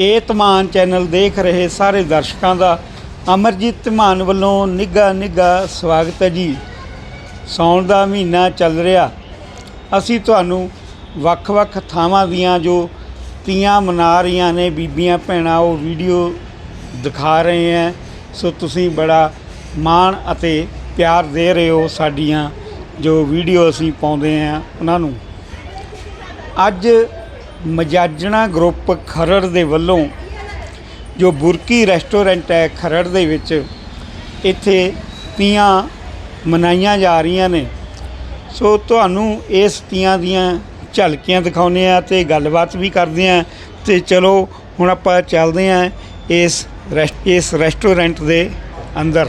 ਇਹ ਧਮਾਨ ਚੈਨਲ ਦੇਖ ਰਹੇ ਸਾਰੇ ਦਰਸ਼ਕਾਂ ਦਾ ਅਮਰਜੀਤ ਧਮਾਨ ਵੱਲੋਂ ਨਿੱਘਾ ਨਿੱਘਾ ਸਵਾਗਤ ਹੈ ਜੀ। ਸਾਉਣ ਦਾ ਮਹੀਨਾ ਚੱਲ ਰਿਹਾ। ਅਸੀਂ ਤੁਹਾਨੂੰ ਵੱਖ-ਵੱਖ ਥਾਵਾਂ ਦੀਆਂ ਜੋ ਤੀਆਂ ਮਨਾ ਰਹੀਆਂ ਨੇ, ਬੀਬੀਆਂ ਭੈਣਾਂ, ਉਹ ਵੀਡੀਓ ਦਿਖਾ ਰਹੇ ਹੈ। ਸੋ ਤੁਸੀਂ ਬੜਾ ਮਾਣ ਅਤੇ ਪਿਆਰ ਦੇ ਰਹੇ ਹੋ ਸਾਡੀਆਂ ਜੋ ਵੀਡੀਓ ਅਸੀਂ ਪਾਉਂਦੇ ਹਾਂ ਉਹਨਾਂ ਨੂੰ। ਅੱਜ ਮਜਾਜਣਾ ਗਰੁੱਪ ਖਰੜ ਦੇ ਵੱਲੋਂ ਜੋ ਬੁਰਕੀ ਰੈਸਟੋਰੈਂਟ ਹੈ ਖਰੜ ਦੇ ਵਿੱਚ, ਇੱਥੇ ਤੀਆਂ ਮਨਾਈਆਂ ਜਾ ਰਹੀਆਂ ਨੇ। ਸੋ ਤੁਹਾਨੂੰ ਇਸ ਤੀਆਂ ਦੀਆਂ ਝਲਕੀਆਂ ਦਿਖਾਉਂਦੇ ਆ ਤੇ ਗੱਲਬਾਤ ਵੀ ਕਰਦੇ ਆ ਤੇ ਚਲੋ, ਹੁਣ ਆਪਾਂ ਚੱਲਦੇ ਆ ਇਸ ਰੈਸ- ਇਸ ਰੈਸਟੋਰੈਂਟ ਦੇ ਅੰਦਰ।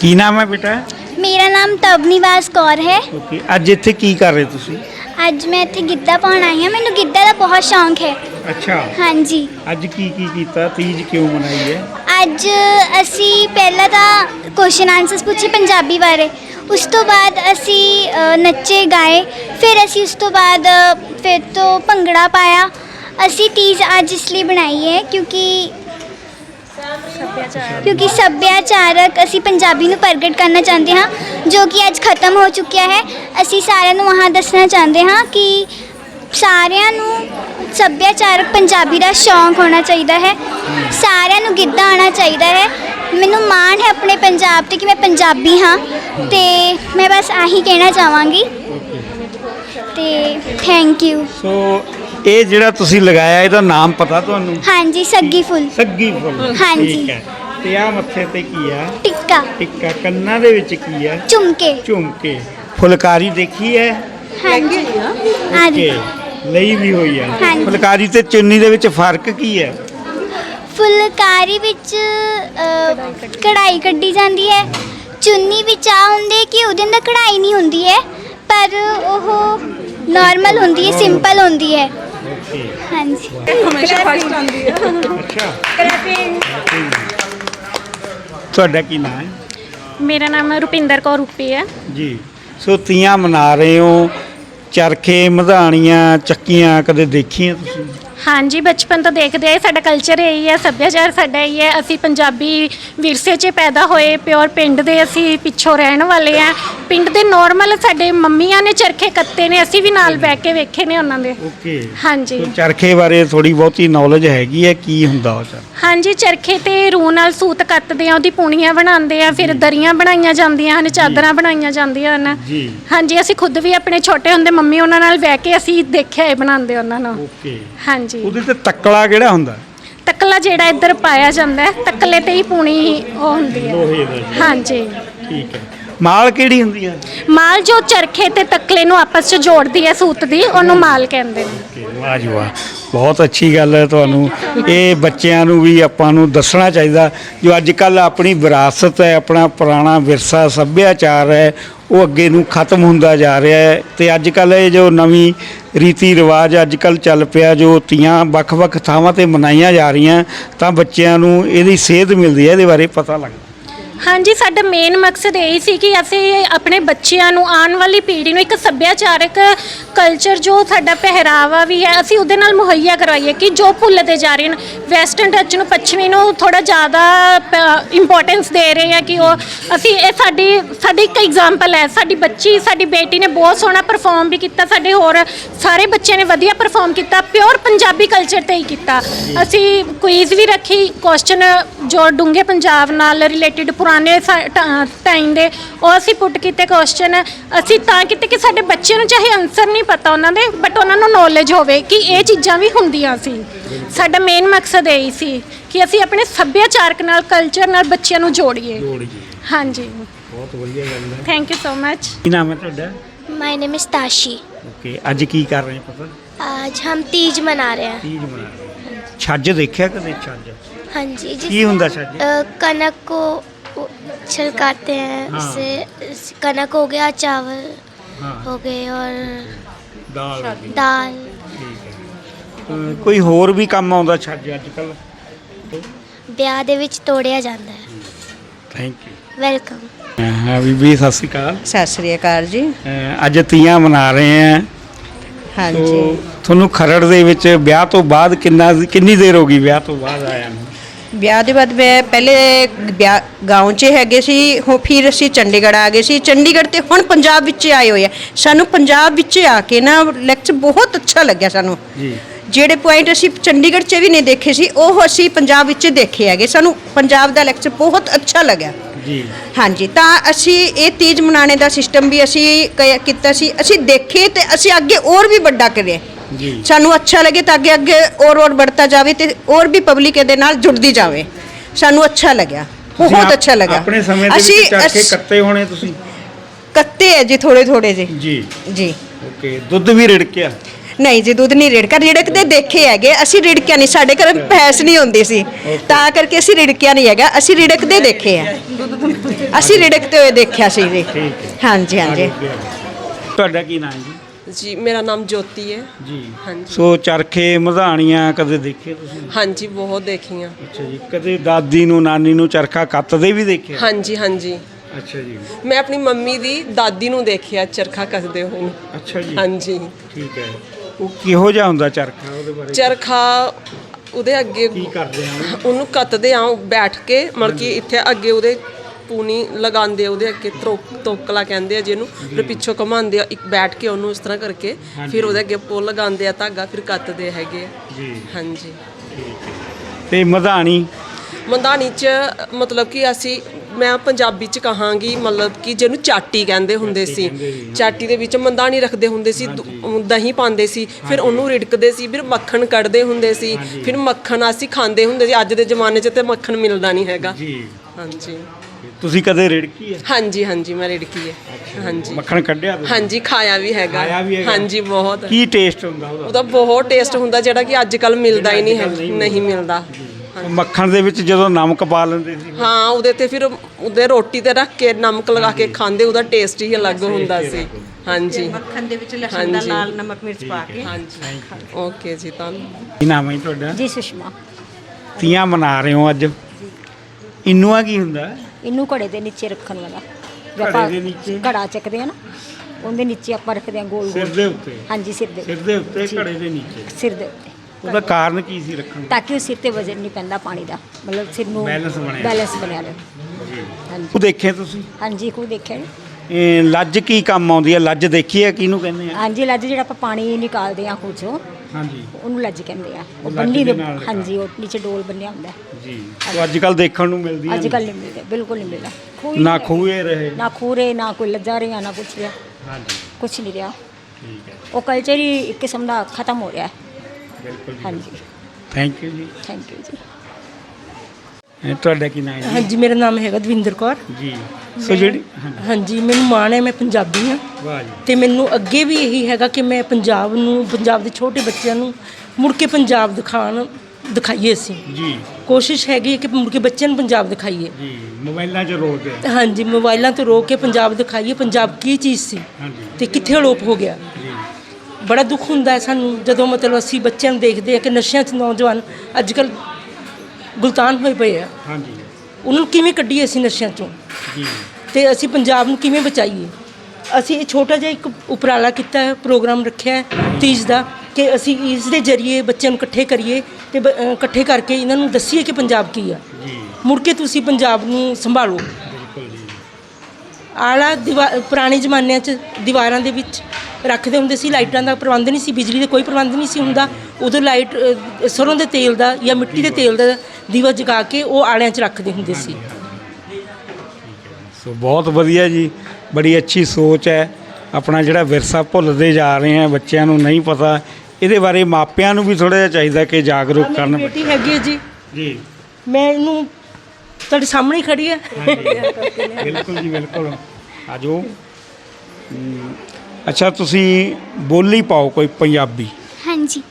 ਕੀ ਨਾਮ ਹੈ ਬੇਟਾ? ਮੇਰਾ ਨਾਮ ਤਵਨੀਵਾਸ ਕੌਰ ਹੈ। ਓਕੇ ਅੱਜ ਇੱਥੇ ਕੀ ਕਰ ਰਹੇ ਤੁਸੀਂ? ਅੱਜ ਮੈਂ ਇੱਥੇ ਗਿੱਧਾ ਪਾਉਣ ਆਈ ਹਾਂ। ਮੈਨੂੰ ਗਿੱਧਾ ਦਾ ਬਹੁਤ ਸ਼ੌਂਕ ਹੈ। ਅੱਛਾ। ਹਾਂਜੀ। ਅੱਜ ਕੀ ਕੀ ਕੀਤਾ? ਤੀਜ ਕਿਉਂ ਮਨਾਈ ਹੈ? ਅੱਜ ਅਸੀਂ ਪਹਿਲਾਂ ਤਾਂ ਕੁਐਸਚਨ ਆਨਸਰਸ ਪੁੱਛੇ ਪੰਜਾਬੀ ਬਾਰੇ। ਉਸ ਤੋਂ ਬਾਅਦ ਅਸੀਂ ਅ, ਨੱਚੇ ਗਾਏ। ਫਿਰ ਅਸੀਂ ਉਸ ਤੋਂ ਬਾਅਦ ਅ, ਫਿਰ ਤੋਂ ਭੰਗੜਾ ਪਾਇਆ। ਅਸੀਂ ਤੀਜ ਅੱਜ ਇਸ ਲਈ ਬਣਾਈ ਹੈ ਕਿਉਂਕਿ ਕਿਉਂਕਿ ਸੱਭਿਆਚਾਰਕ ਅਸੀਂ ਪੰਜਾਬੀ ਨੂੰ ਪ੍ਰਗਟ ਕਰਨਾ ਚਾਹੁੰਦੇ ਹਾਂ ਜੋ ਕਿ ਅੱਜ ਖਤਮ ਹੋ ਚੁੱਕਿਆ ਹੈ। ਅਸੀਂ ਸਾਰਿਆਂ ਨੂੰ ਵਹਾਂ ਦੱਸਣਾ ਚਾਹੁੰਦੇ ਹਾਂ ਕਿ ਸਾਰਿਆਂ ਨੂੰ ਸੱਭਿਆਚਾਰਕ ਪੰਜਾਬੀ ਦਾ ਸ਼ੌਂਕ ਹੋਣਾ ਚਾਹੀਦਾ ਹੈ। ਸਾਰਿਆਂ ਨੂੰ ਗਿੱਧਾ ਆਉਣਾ ਚਾਹੀਦਾ ਹੈ। ਮੈਨੂੰ ਮਾਣ ਹੈ ਆਪਣੇ ਪੰਜਾਬ ਤੇ ਕਿ ਮੈਂ ਪੰਜਾਬੀ ਹਾਂ ਤੇ ਮੈਂ ਬਸ ਆਹੀ ਕਹਿਣਾ ਚਾਹਾਂਗੀ। ਤੇ ਥੈਂਕ ਯੂ ਸੋ ਇਹ ਜਿਹੜਾ ਤੁਸੀਂ ਲਗਾਇਆ ਇਹਦਾ ਨਾਮ ਪਤਾ ਤੁਹਾਨੂੰ? ਹਾਂਜੀ ਸੱਗੀ ਫੁੱਲ। ਸੱਗੀ ਫੁੱਲ ਹਾਂਜੀ। ਠੀਕ ਹੈ। ਤੇ ਆ ਮੱਥੇ ਤੇ ਕੀ ਆ? ਟਿੱਕਾ। ਟਿੱਕਾ ਕੰਨਾਂ ਦੇ ਵਿੱਚ ਕੀ ਹੈ ਝੁਮਕੇ। ਝੁਮਕੇ। ਫੁਲਕਾਰੀ ਦੇਖੀ ਹੈ? ਹਾਂਜੀ। ਓਕੇ ਲਈ ਵੀ ਹੋਈ ਹਾਂਜੀ। ਫੁਲਕਾਰੀ ਤੇ ਚੁੰਨੀ ਦੇ ਵਿੱਚ ਫ਼ਰਕ ਕੀ ਹੈ? ਫੁਲਕਾਰੀ ਵਿੱਚ ਅ, ਕਢਾਈ ਕੱਢੀ ਜਾਂਦੀ ਹੈ। ਚੁੰਨੀ ਵਿੱਚ ਆ ਹੁੰਦੇ ਕਿ ਉਹਦੇ ਅੰਦਰ ਕਢਾਈ ਨਹੀਂ ਹੁੰਦੀ ਹੈ ਪਰ ਉਹ ਨਾਰਮਲ ਹੁੰਦੀ ਹੈ ਸਿੰਪਲ ਹੁੰਦੀ ਹੈ। ਹਾਂਜੀ। ਹਮੇਸ਼ਾ ਫਸਟ ਆਉਂਦੀ ਹੈ। ਅੱਛਾ। ਤੁਹਾਡਾ ਕੀ ਨਾਮ ਹੈ? ਮੇਰਾ ਨਾਮ ਰੁਪਿੰਦਰ ਕੌਰ ਰੂਪੀ ਹੈ। ਜੀ। ਸੋ ਤੀਆਂ ਮਨਾ ਰਹੇ ਹੋ ਚਰਖੇ ਮਧਾਣੀਆਂ ਚੱਕੀਆਂ ਕਦੇ ਦੇਖੀਆਂ ਤੁਸੀਂ? ਹਾਂਜੀ ਬਚਪਨ ਤੋਂ ਦੇਖਦੇ ਆਏ ਸਾਡਾ ਕਲਚਰ ਇਹੀ ਹੈ ਸੱਭਿਆਚਾਰ ਸਾਡਾ ਇਹੀ ਹੈ। ਅਸੀਂ ਪੰਜਾਬੀ ਵਿਰਸੇ 'ਚ ਪੈਦਾ ਹੋਏ ਪਿਓਰ ਪਿੰਡ ਦੇ ਅਸੀਂ ਪਿੱਛੋਂ ਰਹਿਣ ਵਾਲੇ ਆ ਪਿੰਡ ਦੇ ਨਾਰਮਲ ਸਾਡੇ ਮੰਮੀਆਂ ਨੇ ਚਰਖੇ ਕੱਤੇ ਨੇ ਅਸੀਂ ਵੀ ਨਾਲ ਬਹਿ ਕੇ ਵੇਖੇ ਨੇ ਉਹਨਾਂ ਦੇ। ਓਕੇ। ਹਾਂਜੀ। ਚਰਖੇ ਬਾਰੇ ਥੋੜੀ ਬਹੁਤੀ ਨੌਲੇਜ ਹੈਗੀ ਹੈ ਕੀ ਹੁੰਦਾ ਉਹ ਹਾਂਜੀ ਚਰਖੇ ਤੇ ਰੂਹ ਨਾਲ ਸੂਤ ਕੱਤਦੇ ਆ ਉਹਦੀ ਪੂਣੀਆਂ ਬਣਾਉਂਦੇ ਆ ਫਿਰ ਦਰੀਆਂ ਬਣਾਈਆਂ ਜਾਂਦੀਆਂ ਹਨ ਚਾਦਰਾਂ ਬਣਾਈਆਂ ਜਾਂਦੀਆਂ ਹਨ। ਜੀ। ਹਾਂਜੀ ਅਸੀਂ ਖੁਦ ਵੀ ਆਪਣੇ ਛੋਟੇ ਹੁੰਦੇ ਮੰਮੀ ਉਹਨਾਂ ਨਾਲ ਬਹਿ ਕੇ ਅਸੀਂ ਦੇਖਿਆ ਹੈ ਬਣਾਉਂਦੇ ਉਹਨਾਂ ਨੂੰ। ਓਕੇ। ਹਾਂਜੀ। ਉਹਦੇ ਤੇ ਤੱਕਲਾ ਕਿਹੜਾ ਹੁੰਦਾ? ਤਕਲਾ ਜਿਹੜਾ ਇੱਧਰ ਪਾਇਆ ਜਾਂਦਾ ਹੈ ਤਕਲੇ ਤੇ ਹੀ ਪੂਣੀ ਉਹ ਹੁੰਦੀ ਹੈ। ਲੋਹੇ ਦਾ ਜੀ। ਹਾਂਜੀ। ਠੀਕ ਹੈ। ਮਾਲ ਕਿਹੜੀ ਹੁੰਦੀ ਹੈ ਮਾਲ ਜੋ ਚਰਖੇ ਤੇ ਤਕਲੇ ਨੂੰ ਆਪਸ 'ਚ ਜੋੜਦੀ ਹੈ ਸੂਤ ਦੀ ਉਹਨੂੰ ਮਾਲ ਕਹਿੰਦੇ ਨੇ। ਵਾਹ ਜੀ ਵਾਹ। ਬਹੁਤ ਅੱਛੀ ਗੱਲ ਹੈ ਤੁਹਾਨੂੰ। ਇਹ ਬੱਚਿਆਂ ਨੂੰ ਵੀ ਆਪਾਂ ਨੂੰ ਦੱਸਣਾ ਚਾਹੀਦਾ ਜੋ ਅੱਜ ਕੱਲ ਆਪਣੀ ਵਿਰਾਸਤ ਹੈ ਆਪਣਾ ਪੁਰਾਣਾ ਵਿਰਸਾ ਸੱਭਿਆਚਾਰ ਹੈ ਉਹ ਅੱਗੇ ਨੂੰ ਖਤਮ ਹੁੰਦਾ ਜਾ ਰਿਹਾ ਹੈ। ਤੇ ਅੱਜ ਕੱਲ ਇਹ ਜੋ ਨਵੀਂ ਰੀਤੀ ਰਿਵਾਜ ਅੱਜ ਕੱਲ ਚੱਲ ਪਿਆ ਜੋ ਤੀਆਂ ਵੱਖ-ਵੱਖ ਥਾਵਾਂ ਤੇ ਮਨਾਈਆਂ ਜਾ ਰਹੀਆਂ ਤਾਂ ਬੱਚਿਆਂ ਨੂੰ ਇਹਦੀ ਸੇਧ ਮਿਲਦੀ ਹੈ ਇਹਦੇ ਬਾਰੇ ਪਤਾ ਲੱਗਦਾ ਹਾਂਜੀ ਸਾਡਾ ਮੇਨ ਮਕਸਦ ਇਹ ਸੀ ਕਿ ਅਸੀਂ ਆਪਣੇ ਬੱਚਿਆਂ ਨੂੰ ਆਉਣ ਵਾਲੀ ਪੀੜ੍ਹੀ ਨੂੰ ਇੱਕ ਸੱਭਿਆਚਾਰਕ ਕਲਚਰ ਜੋ ਸਾਡਾ ਪਹਿਰਾਵਾ ਵੀ ਹੈ ਅਸੀਂ ਉਹਦੇ ਨਾਲ ਮੁਹੱਈਆ ਕਰਵਾਈਏ ਕਿ ਜੋ ਭੁੱਲਦੇ ਜਾ ਰਹੇ ਨੇ ਵੈਸਟਰਨ ਟੱਚ ਨੂੰ ਪੱਛਮੀ ਨੂੰ ਥੋੜਾ ਜ਼ਿਆਦਾ ਇੰਪੋਰਟੈਂਸ ਦੇ ਰਹੇ ਆ ਕਿ ਉਹ ਅਸੀਂ ਇਹ ਸਾਡੀ ਸਾਡੀ ਇੱਕ ਐਗਜ਼ਾਮਪਲ ਹੈ। ਸਾਡੀ ਬੱਚੀ ਸਾਡੀ ਬੇਟੀ ਨੇ ਬਹੁਤ ਸੋਹਣਾ ਪਰਫਾਰਮ ਵੀ ਕੀਤਾ ਸਾਡੇ ਹੋਰ ਸਾਰੇ ਬੱਚਿਆਂ ਨੇ ਵਧੀਆ ਪਰਫਾਰਮ ਕੀਤਾ ਪਿਓਰ ਪੰਜਾਬੀ ਕਲਚਰ ਤੇ ਹੀ ਕੀਤਾ। ਅਸੀਂ ਕੁਇਜ਼ ਵੀ ਰੱਖੀ ਕੁਐਸਚਨ ਜੋ ਡੂੰਘੇ ਪੰਜਾਬ ਨਾਲ ਰਿਲੇਟਡ ਪੁਰਾਣੇ ਟਾਈਮ ਦੇ ਉਹ ਅਸੀਂ ਪੁੱਟ ਕੀਤੇ ਕੁਐਸਚਨ ਅਸੀਂ ਤਾਂ ਕੀਤੇ ਕਿ ਸਾਡੇ ਬੱਚਿਆਂ ਨੂੰ ਚਾਹੇ ਆਨਸਰ ਨਹੀਂ ਪਤਾ ਉਹਨਾਂ ਦੇ ਬਟ ਉਹਨਾਂ ਨੂੰ ਨੌਲੇਜ ਹੋਵੇ ਕਿ ਇਹ ਚੀਜ਼ਾਂ ਵੀ ਹੁੰਦੀਆਂ ਸੀ। ਸਾਡਾ ਮੇਨ ਮਕਸਦ ਇਹ ਹੀ ਸੀ ਕਿ ਅਸੀਂ ਆਪਣੇ ਸੱਭਿਆਚਾਰਕ ਨਾਲ ਕਲਚਰ ਨਾਲ ਬੱਚਿਆਂ ਨੂੰ ਜੋੜੀਏ। ਹਾਂਜੀ। ਬਹੁਤ ਵਧੀਆ ਗੱਲ ਹੈ। ਥੈਂਕ ਯੂ ਸੋ ਮਚ ਕੀ ਨਾਮ ਹੈ ਤੁਹਾਡਾ? ਮਾਈ ਨੇਮ ਇਜ਼ ਤਾਸ਼ੀ ਓਕੇ ਅੱਜ ਕੀ ਕਰ ਰਹੇ ਹੋ ਪਤਾ? ਅੱਜ ਹਮ ਤੀਜ ਮਨਾ ਰਹੇ ਹਾਂ। ਤੀਜ ਮਨਾ ਰਹੇ ਛੱਜ ਦੇਖਿਆ ਕਦੇ ਛੱਜ? ਹਾਂਜੀ ਜੀ ਕੀ ਹੁੰਦਾ ਛੱਜ? ਕਣਕ ਕੋ छिलकाते हैं हाँ। इससे कनक हो गया चावल ਹਾਂ हो गए और ਦਾਲ ਹੋ ਗਈ, दाल ਠੀਕ ਹੈ ਅਹ ਕੋਈ ਹੋਰ ਵੀ ਕੰਮ ਆਉਂਦਾ ਛੱਜ ਅੱਜ ਕੱਲ ਵਿਆਹ ਦੇ ਵਿੱਚ ਤੋੜਿਆ ਜਾਂਦਾ ਹੈ ਥੈਂਕ ਯੂ ਵੈਲਕਮ ਹਾਂ ਬੀਬੀ ਸਤਿ ਸ਼੍ਰੀ ਅਕਾਲ ਸਤਿ ਸ੍ਰੀ ਅਕਾਲ ਜੀ ਅਹ ਅੱਜ ਤੀਆਂ ਮਨਾ ਰਹੇ ਆ ਹਾਂਜੀ ਤੋ ਤੁਹਾਨੂੰ ਖਰੜ ਦੇ ਵਿੱਚ ਵਿਆਹ ਤੋਂ ਬਾਅਦ ਕਿੰਨਾ ਕਿੰਨੀ ਦੇਰ ਹੋ ਗਈ ਵਿਆਹ ਤੋਂ ਬਾਅਦ ਆਇਆ ਨੂੰ ਵਿਆਹ ਦੇ ਬਾਅਦ ਮੈਂ ਪਹਿਲੇ ਵਿਆਹ ਗਾਉਂ 'ਚ ਹੈਗੇ ਸੀ ਹੋ ਫਿਰ ਅਸੀਂ ਚੰਡੀਗੜ੍ਹ ਆ ਗਏ ਸੀ। ਚੰਡੀਗੜ੍ਹ ਤੇ ਹੁਣ ਪੰਜਾਬ ਵਿੱਚ ਆਏ ਹੋਏ ਆ। ਸਾਨੂੰ ਪੰਜਾਬ ਵਿੱਚ ਆ ਕੇ ਨਾ ਲੈਕਚਰ ਬਹੁਤ ਅੱਛਾ ਲੱਗਿਆ ਸਾਨੂੰ। ਜੀ। ਜਿਹੜੇ ਪੁਆਇੰਟ ਅਸੀਂ ਚੰਡੀਗੜ੍ਹ 'ਚ ਵੀ ਨਹੀਂ ਦੇਖੇ ਸੀ ਉਹ ਅਸੀਂ ਪੰਜਾਬ ਵਿੱਚ ਦੇਖੇ ਹੈਗੇ। ਸਾਨੂੰ ਪੰਜਾਬ ਦਾ ਲੈਕਚਰ ਬਹੁਤ ਅੱਛਾ ਲੱਗਿਆ। ਜੀ। ਹਾਂਜੀ ਤਾਂ ਅਸੀਂ ਇਹ ਤੀਜ ਮਨਾਉਣੇ ਦਾ ਸਿਸਟਮ ਵੀ ਅਸੀਂ ਕ- ਕੀਤਾ ਸੀ। ਅਸੀਂ ਦੇਖੇ ਤੇ ਅਸੀਂ ਅੱਗੇ ਹੋਰ ਵੀ ਵੱਡਾ ਕਰੀਏ ਜੀ ਸਾਨੂੰ ਅੱਛਾ ਲੱਗੇ ਤਾਂ ਅੱਗੇ ਅੱਗੇ ਔਰ ਔਰ ਵੱਧਦਾ ਜਾਵੇ ਤੇ ਔਰ ਵੀ ਪਬਲਿਕ ਇਹਦੇ ਨਾਲ ਜੁੜਦੀ ਜਾਵੇ। ਸਾਨੂੰ ਅੱਛਾ ਲੱਗਿਆ। ਬਹੁਤ ਅੱਛਾ ਲੱਗਾ ਆਪਣੇ ਸਮੇਂ ਦੇ ਵਿੱਚ ਚਾਕੇ ਕੱਤੇ ਹੋਣੇ ਤੁਸੀਂ? ਕੱਤੇ ਹੈ ਜੀ ਥੋੜੇ ਥੋੜੇ ਜੀ ਜੀ। ਜੀ। ਓਕੇ ਦੁੱਧ ਵੀ ਰਿੜਕਿਆ? ਨਹੀਂ ਜੀ ਦੁੱਧ ਨਹੀਂ ਰਿੜਕਿਆ। ਰਿੜਕਦੇ ਦੇਖੇ ਹੈਗੇ ਅਸੀਂ ਰਿੜਕਿਆ ਨਹੀਂ। ਸਾਡੇ ਘਰ ਭੈਂਸ ਨਹੀਂ ਹੁੰਦੀ ਸੀ। ਤਾਂ ਕਰਕੇ ਅਸੀਂ ਰਿੜਕਿਆ ਨਹੀਂ ਹੈਗਾ। ਅਸੀਂ ਰਿੜਕਦੇ ਦੇਖੇ ਆ। ਅਸੀਂ ਰਿੜਕਦੇ ਹੋਏ ਦੇਖਿਆ ਸੀ ਜੀ। ਹਾਂਜੀ ਹਾਂਜੀ। ਤੁਹਾਡਾ ਕੀ ਨਾਮ ਜੀ? ਜੀ ਮੇਰਾ ਨਾਮ ਜੋਤੀ ਹੈ। ਜੀ। ਹਾਂਜੀ। ਸੋ ਚਰਖੇ ਮਧਾਣੀਆਂ ਕਦੇ ਦੇਖੇ ਤੁਸੀਂ? ਹਾਂਜੀ ਬਹੁਤ ਦੇਖੀਆਂ। ਅੱਛਾ ਜੀ ਕਦੇ ਦਾਦੀ ਨੂੰ ਨਾਨੀ ਨੂੰ ਚਰਖਾ ਕੱਤਦੇ ਵੀ ਦੇਖਿਆ? ਹਾਂਜੀ ਹਾਂਜੀ। ਅੱਛਾ ਜੀ। ਮੈਂ ਆਪਣੀ ਮੰਮੀ ਦੀ ਦਾਦੀ ਨੂੰ ਦੇਖਿਆ ਚਰਖਾ ਕੱਸਦੇ ਹੋਏ। ਨੂੰ। ਅੱਛਾ ਜੀ। ਹਾਂਜੀ। ਠੀਕ ਹੈ। ਉਹ ਕਿਹੋ ਜਿਹਾ ਹੁੰਦਾ ਚਰਖਾ ਉਹਦੇ ਬਾਰੇ? ਚਰਖਾ ਉਹਦੇ ਅੱਗੇ ਕੀ ਕਰਦੇ ਆ ਉਹਨੂੰ ਕੱਤਦੇ ਆ ਬੈਠ ਕੇ ਮਤਲਬ ਕਿ ਇੱਥੇ ਅੱਗੇ ਉਹਦੇ ਪੂਣੀ ਲਗਾਉਂਦੇ ਆ ਉਹਦੇ ਅੱਗੇ ਤਰੋਕ ਤੋਕਲਾ ਕਹਿੰਦੇ ਆ ਜਿਹਨੂੰ ਫਿਰ ਪਿੱਛੋਂ ਘਮਾਉਂਦੇ ਆ ਇੱਕ ਬੈਠ ਕੇ ਉਹਨੂੰ ਇਸ ਤਰ੍ਹਾਂ ਕਰਕੇ ਫਿਰ ਉਹਦੇ ਅੱਗੇ ਪੋ ਲਗਾਉਂਦੇ ਆ ਧਾਗਾ ਫਿਰ ਕੱਤਦੇ ਹੈਗੇ। ਜੀ। ਹਾਂਜੀ। ਤੇ ਮਧਾਣੀ? ਮੰਦਾਨੀ ਚ ਮਤਲਬ ਕਿ ਅਸੀਂ ਮੈਂ ਪੰਜਾਬੀ ਚ ਕਹਾਂਗੀ ਮਤਲਬ ਕਿ ਜਿਹਨੂੰ ਚਾਟੀ ਕਹਿੰਦੇ ਹੁੰਦੇ ਸੀ। ਚਾਟੀ ਦੇ ਵਿੱਚ ਮੰਦਾਨੀ ਰੱਖਦੇ ਹੁੰਦੇ ਸੀ ਦੁ- ਦਹੀਂ ਪਾਉਂਦੇ ਸੀ ਫਿਰ ਉਹਨੂੰ ਰਿੜਕਦੇ ਸੀ ਫਿਰ ਮੱਖਣ ਕੱਢਦੇ ਹੁੰਦੇ ਸੀ ਫਿਰ ਮੱਖਣ ਅਸੀਂ ਖਾਂਦੇ ਹੁੰਦੇ ਸੀ। ਅੱਜ ਦੇ ਜ਼ਮਾਨੇ 'ਚ ਤੇ ਮੱਖਣ ਮਿਲਦਾ ਨਹੀਂ ਹੈਗਾ। ਜੀ। ਹਾਂਜੀ। ਤੁਸੀਂ ਕਦੇ ਰਿੜਕੀ ਹੈ? ਹਾਂਜੀ ਹਾਂਜੀ ਮੈਂ ਰਿੜਕੀ ਹੈ। ਹਾਂਜੀ। ਮੱਖਣ ਕੱਢਿਆ ਤੁਸੀਂ? ਹਾਂਜੀ ਖਾਇਆ ਵੀ ਹੈਗਾ। ਖਾਇਆ ਵੀ ਹੈਗਾ? ਹਾਂਜੀ ਬਹੁਤ। ਕੀ ਟੇਸਟ ਹੁੰਦਾ ਉਹਦਾ? ਉਹਦਾ ਬਹੁਤ ਟੇਸਟ ਹੁੰਦਾ ਜਿਹੜਾ ਕਿ ਅੱਜ ਕੱਲ ਮਿਲਦਾ ਹੀ ਨਹੀਂ ਹੈ। ਨਹੀਂ ਮਿਲਦਾ। ਮੱਖਣ ਦੇ ਵਿੱਚ ਜਦੋਂ ਨਮਕ ਪਾ ਲੈਂਦੇ ਸੀ? ਹਾਂ ਉਹਦੇ ਤੇ ਫਿਰ ਉਹਦੇ ਰੋਟੀ ਤੇ ਰੱਖ ਕੇ ਨਮਕ ਲਗਾ ਕੇ ਖਾਂਦੇ ਉਹਦਾ ਟੇਸਟ ਹੀ ਅਲੱਗ ਹੁੰਦਾ ਸੀ। ਹਾਂਜੀ। ਮੱਖਣ ਦੇ ਵਿੱਚ ਲਸਣ ਦਾ ਹਾਂਜੀ। ਲਾਲ ਨਮਕ ਮਿਰਚ ਪਾ ਕੇ। ਹਾਂਜੀ। ਓਕੇ ਜੀ ਤੁਹਾਨੂੰ ਕੀ ਨਾਮ ਹੈ ਜੀ ਤੁਹਾਡਾ? ਜੀ ਸੁਸ਼ਮਾ। ਤੀਆਂ ਮਨਾ ਰਹੇ ਹੋ ਅੱਜ। ਇਨੂਆ ਕੀ ਹੁੰਦਾ? ਹੈ? ਇਹਨੂੰ ਘੜੇ ਦੇ ਨੀਚੇ ਰੱਖਣ ਵਾਲਾ। ਜੋ ਘੜੇ ਆਪਾਂ ਦੇ ਨੀਚੇ? ਘੜਾ ਚੱਕਦੇ ਆ ਨਾ ਉਹਦੇ ਨੀਚੇ ਆਪਾਂ ਰੱਖਦੇ ਆ ਗੋਲ ਸਿਰ ਗੋਲ ਦੇ ਉੱਤੇ? ਹਾਂਜੀ ਸਿਰ ਦੇ। ਸਿਰ ਦੇ ਉੱਤੇ ਘੜੇ ਦੇ ਨੀਚੇ? ਸਿਰ ਦੇ ਉੱਤੇ। ਉਹਦਾ ਕਾਰਨ ਕੀ ਸੀ ਰੱਖਣ ਦਾ? ਤਾਂ ਕਿ ਉਹ ਸਿਰ ਤੇ ਵਜ਼ਨ ਨਹੀਂ ਪੈਂਦਾ ਪਾਣੀ ਦਾ। ਮਤਲਬ ਸਿਰ ਨੂੰ Balance ਬਣਿਆ। ਬੈਲੈਂਸ ਬਣਿਆ ਰਹੇ। ਜੀ। ਹਾਂਜੀ। ਉਹ ਦੇਖੇ ਤੁਸੀਂ? ਹਾਂਜੀ ਕੋਈ ਦੇਖਿਆ ਨੀ? ਇਹ ਲੱਜ ਕੀ ਕੰਮ ਆਉਂਦੀ ਹੈ ਲੱਜ ਦੇਖੀ ਹੈ ਕਿਹਨੂੰ ਕਹਿੰਦੇ ਆ? ਹਾਂਜੀ ਲੱਜ ਜਿਹੜਾ ਆਪਾਂ ਪਾਣੀ ਨਿਕਾਲਦੇ ਆ ਖੂਹ ਚੋਂ ਹਾਂਜੀ। ਉਹਨੂੰ ਲੱਜ ਕਹਿੰਦੇ ਆ। ਉਹ ਲੱਜ ਬੰਨੀ ਦੇ ਦੇ ਨਾਲ ਲਗਾ- ਹਾਂਜੀ ਉਹ ਨੀਚੇ ਡੋਲ ਬੰਨਿਆ ਹੁੰਦਾ। ਜੀ। ਉਹ ਅੱਜ ਕੱਲ ਦੇਖਣ ਨੂੰ ਮਿਲਦੀ ਅੱਜ ਕੱਲ ਨਹੀਂ ਮਿਲਦਾ ਬਿਲਕੁਲ ਨਹੀਂ ਮਿਲਦਾ। ਖੂਹ ਹੀ ਨਾ ਨਹੀਂ ਖੂਏ ਰਹੇ। ਨਾ ਖੂਰੇ ਨਾ ਕੋਈ ਲੱਜਾ ਰਿਹਾ ਨਾ ਕੁਛ ਰਿਹਾ। ਹਾਂਜੀ। ਕੁਛ ਨਹੀਂ ਰਿਹਾ। ਠੀਕ ਹੈ ਉਹ ਕਲਚਰ ਹੀ ਇੱਕ ਕਿਸਮ ਦਾ ਖਤਮ ਹੋ ਰਿਹਾ ਹੈ। ਬਿਲਕੁਲ ਜੀ ਹਾਂਜੀ। ਥੈਂਕ ਯੂ ਜੀ। ਥੈਂਕ ਯੂ ਜੀ। ਇਹ ਤੁਹਾਡਾ ਕੀ ਨਾਮ ਹੈ ਹਾਂਜੀ ਮੇਰਾ ਨਾਮ ਹੈਗਾ ਦਵਿੰਦਰ ਕੌਰ। ਜੀ। ਸੋ ਜਿਹੜੀ ਹਾਂਜੀ। ਹਾਂਜੀ ਮੈਨੂੰ ਮਾਣ ਹੈ ਮੈਂ ਪੰਜਾਬੀ ਹਾਂ। ਵਾਹ ਜੀ। ਤੇ ਮੈਨੂੰ ਅੱਗੇ ਵੀ ਇਹੀ ਹੈਗਾ ਕਿ ਮੈਂ ਪੰਜਾਬ ਨੂੰ ਪੰਜਾਬ ਦੇ ਛੋਟੇ ਬੱਚਿਆਂ ਨੂੰ ਮੁੜ ਕੇ ਪੰਜਾਬ ਦਿਖਾਣ ਦਿਖਾਈਏ ਅਸੀਂ। ਜੀ। ਕੋਸ਼ਿਸ਼ ਹੈਗੀ ਹੈ ਕਿ ਮੁੜ ਕੇ ਬੱਚਿਆਂ ਨੂੰ ਪੰਜਾਬ ਦਿਖਾਈਏ। ਜੀ ਮੋਬਾਈਲਾਂ 'ਚ ਰੋਕ ਹੈ ਹਾਂਜੀ ਮੋਬਾਈਲਾਂ ਤੋਂ ਰੋਕ ਕੇ ਪੰਜਾਬ ਦਿਖਾਈਏ। ਪੰਜਾਬ ਕੀ ਚੀਜ਼ ਸੀ ਹਾਂਜੀ। ਤੇ ਕਿੱਥੇ ਅਲੋਪ ਹੋ ਗਿਆ? ਜੀ। ਬੜਾ ਦੁੱਖ ਹੁੰਦਾ ਹੈ ਸਾਨੂੰ ਜਦੋਂ ਮਤਲਬ ਅਸੀਂ ਬੱਚਿਆਂ ਨੂੰ ਦੇਖਦੇ ਹਾਂ ਕਿ ਨਸ਼ਿਆਂ 'ਚ ਨੌਜਵਾਨ ਅੱਜ ਕੱਲ ਗੁਲਤਾਨ ਹੋਏ ਪਏ ਆ। ਹਾਂਜੀ। ਉਹਨਾਂ ਨੂੰ ਕਿਵੇਂ ਕੱਢੀਏ ਅਸੀਂ ਨਸ਼ਿਆਂ 'ਚੋਂ? ਜੀ। ਤੇ ਅਸੀਂ ਪੰਜਾਬ ਨੂੰ ਕਿਵੇਂ ਬਚਾਈਏ? ਅਸੀਂ ਇਹ ਛੋਟਾ ਜਿਹਾ ਇੱਕ ਉਪਰਾਲਾ ਕੀਤਾ ਹੈ ਪ੍ਰੋਗਰਾਮ ਰੱਖਿਆ ਹੈ ਤੀਜ ਦਾ। ਕਿ ਅਸੀਂ ਇਸ ਦੇ ਜ਼ਰੀਏ ਬੱਚਿਆਂ ਨੂੰ ਇਕੱਠੇ ਕਰੀਏ ਤੇ ਬ- ਅ, ਇਕੱਠੇ ਕਰਕੇ ਇਹਨਾਂ ਨੂੰ ਦੱਸੀਏ ਕਿ ਪੰਜਾਬ ਕੀ ਆ। ਜੀ। ਮੁੜ ਕੇ ਤੁਸੀਂ ਪੰਜਾਬ ਨੂੰ ਸੰਭਾਲੋ। ਬਿਲਕੁਲ ਜੀ। ਆਲਾ ਦੀਵਾ- ਪੁਰਾਣੇ ਜ਼ਮਾਨਿਆਂ 'ਚ ਦੀਵਾਰਾਂ ਦੇ ਵਿੱਚ ਰੱਖਦੇ ਹੁੰਦੇ ਸੀ ਲਾਈਟਾਂ ਦਾ ਪ੍ਰਬੰਧ ਨਹੀਂ ਸੀ ਬਿਜਲੀ ਦਾ ਕੋਈ ਪ੍ਰਬੰਧ ਨਹੀਂ ਸੀ ਹੁੰਦਾ। ਉਦੋਂ ਲਾਈਟ ਅ, ਸਰੋਂ ਦੇ ਤੇਲ ਦਾ ਜਾਂ ਮਿੱਟੀ ਦੇ ਤੇਲ ਦਾ ਦੀਵਾ ਜਗਾ ਕੇ ਉਹ ਆਲਿਆਂ 'ਚ ਰੱਖਦੇ ਹੁੰਦੇ ਸੀ। ਸੋ ਬਹੁਤ ਵਧੀਆ ਜੀ ਬੜੀ ਅੱਛੀ ਸੋਚ ਹੈ। ਆਪਣਾ ਜਿਹੜਾ ਵਿਰਸਾ ਭੁੱਲਦੇ ਜਾ ਰਹੇ ਆ ਬੱਚਿਆਂ ਨੂੰ ਨਹੀਂ ਪਤਾ ਇਹਦੇ ਬਾਰੇ ਮਾਪਿਆਂ ਨੂੰ ਵੀ ਥੋੜਾ ਜਿਹਾ ਚਾਹੀਦਾ ਕਿ ਜਾਗਰੂਕ ਮੇਰੀ ਕਰਨ। ਬੇਟੀ ਹੈਗੀ ਹੈ ਜੀ। ਜੀ। ਮੈਂ ਇਹਨੂੰ ਤੁਹਾਡੇ ਸਾਹਮਣੇ ਹੀ ਖੜੀ ਹੈ। ਬਿਲਕੁਲ ਜੀ ਬਿਲਕੁਲ। ਆਜੋ। ਅੱਛਾ ਤੁਸੀਂ ਬੋਲੀ ਪਾਓ ਕੋਈ ਪੰਜਾਬੀ। ਹਾਂਜੀ।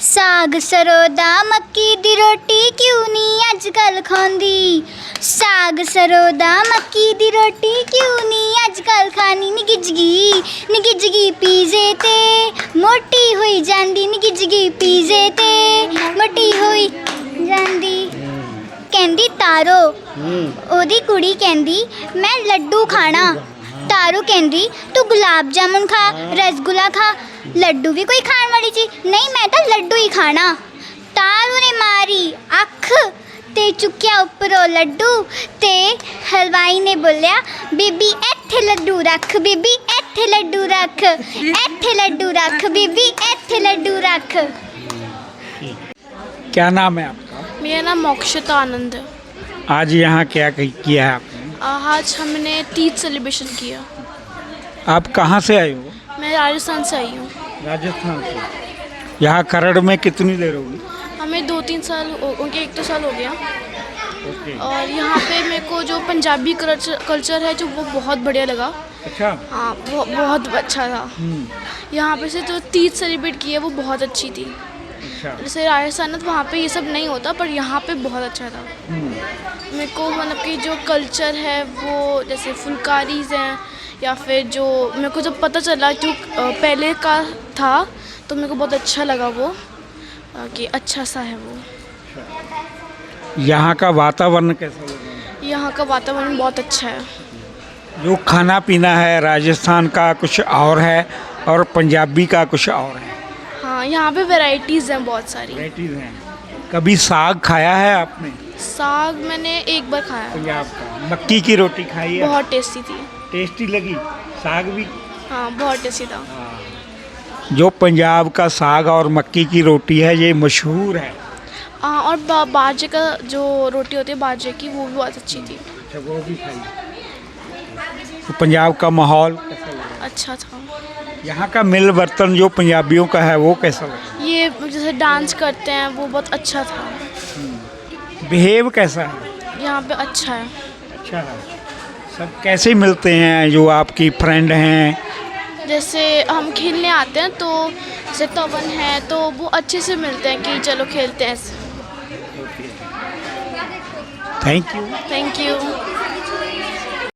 ਸਾਗ ਸਰੋਂ ਦਾ ਮੱਕੀ ਦੀ ਰੋਟੀ ਕਿਉਂ ਨਹੀਂ ਅੱਜ ਕੱਲ ਖਾਂਦੀ? ਸਾਗ ਸਰੋਂ ਦਾ ਮੱਕੀ ਦੀ ਰੋਟੀ ਕਿਉਂ ਨਹੀਂ ਅੱਜ ਕੱਲ ਖਾਣੀ ਨਿਗਿਜਗੀ ਨਿਗਿਜਗੀ ਪੀਜ਼ੇ ਤੇ ਮੋਟੀ ਹੋਈ ਜਾਂਦੀ ਨਿਗਿਜਗੀ ਪੀਜ਼ੇ ਤੇ ਮੋਟੀ ਹੋਈ ਜਾਂਦੀ। ਕਹਿੰਦੀ ਤਾਰੋ ਉਹਦੀ ਕੁੜੀ ਕਹਿੰਦੀ ਮੈਂ ਲੱਡੂ ਖਾਣਾ। ਤਾਰੂ ਕਹਿੰਦੀ ਤੂੰ ਗੁਲਾਬ ਜਾਮੁਨ ਖਾ ਰਸਗੁੱਲਾ ਖਾ ਲੱਡੂ ਵੀ ਕੋਈ ਖਾਣ ਵਾਲੀ ਚੀਜ਼ ਨਹੀਂ ਮੈਂ ਤਾਂ ਲੱਡੂ ਹੀ ਖਾਣਾ ਤਾਰੂ ਨੇ ਮਾਰੀ ਅੱਖ ਤੇ ਚੁੱਕਿਆ ਉੱਪਰੋਂ ਲੱਡੂ ਤੇ ਹਲਵਾਈ ਨੇ ਬੋਲਿਆ ਬੀਬੀ ਇੱਥੇ ਲੱਡੂ ਰੱਖ ਬੀਬੀ ਇੱਥੇ ਲੱਡੂ ਰੱਖ ਇੱਥੇ ਲੱਡੂ ਰੱਖ ਬੀਬੀ ਇੱਥੇ ਲੱਡੂ ਰੱਖ क्या नाम है आपका मेरा नाम मोक्षता आनंद है आज यहाँ क्या क- किया है आपने आज हमने तीज सेलिब्रेशन किया आप कहाँ से आए हो मैं राजस्थान से आई हूँ राजस्थान से। यहाँ खरड़ में कितनी देर होगी? हमें दो तीन साल हो- उनके एक दो साल हो गया। ओके। और यहाँ पे मेरे को जो पंजाबी कल्चर कल्चर है जो वो बहुत बढ़िया लगा। अच्छा। हाँ वो, बहुत अच्छा था। हम्म। यहाँ पे से जो तीज सेलिब्रेट की है वो बहुत अच्छी थी। अच्छा। जैसे राजस्थान तो वहाँ पे ये सब नहीं होता पर यहाँ पे बहुत अच्छा था। मेरे को मतलब कि जो कल्चर है वो जैसे फुलकारीज हैं या फिर जो मेरे को जब पता चला जो पहले का था तो मेरे को बहुत अच्छा लगा वो कि अच्छा सा है वो। यहाँ का वातावरण कैसा लगा? यहाँ का वातावरण बहुत अच्छा है। जो खाना पीना है राजस्थान का कुछ और है और पंजाबी का कुछ और है? हाँ यहाँ पे वैरायटीज़ हैं बहुत सारी। वैराइटीज हैं। कभी साग खाया है आपने? साग मैंने एक बार खाया। पंजाब का। मक्की की रोटी खाई है? बहुत टेस्टी थी। टेस्टी लगी? साग भी? हाँ बहुत टेस्टी था। जो पंजाब का साग और मक्की की रोटी है ये मशहूर है? हाँ और बा, बाजरे का जो रोटी होती है बाजरे की वो भी बहुत अच्छी थी। अच्छा वो भी खाई। तो पंजाब का माहौल अच्छा था। यहाँ का मिल बर्तन जो पंजाबियों का है वो कैसा लगा? ये जैसे डांस करते हैं वो बहुत अच्छा था। बिहेव कैसा है? यहाँ पे अच्छा है। अच्छा है। सब कैसे मिलते हैं? जो आपकी फ्रेंड हैं। जैसे हम खेलने आते हैं तो जैसे तवन है तो वो अच्छे से मिलते हैं कि चलो खेलते हैं। Thank you thank you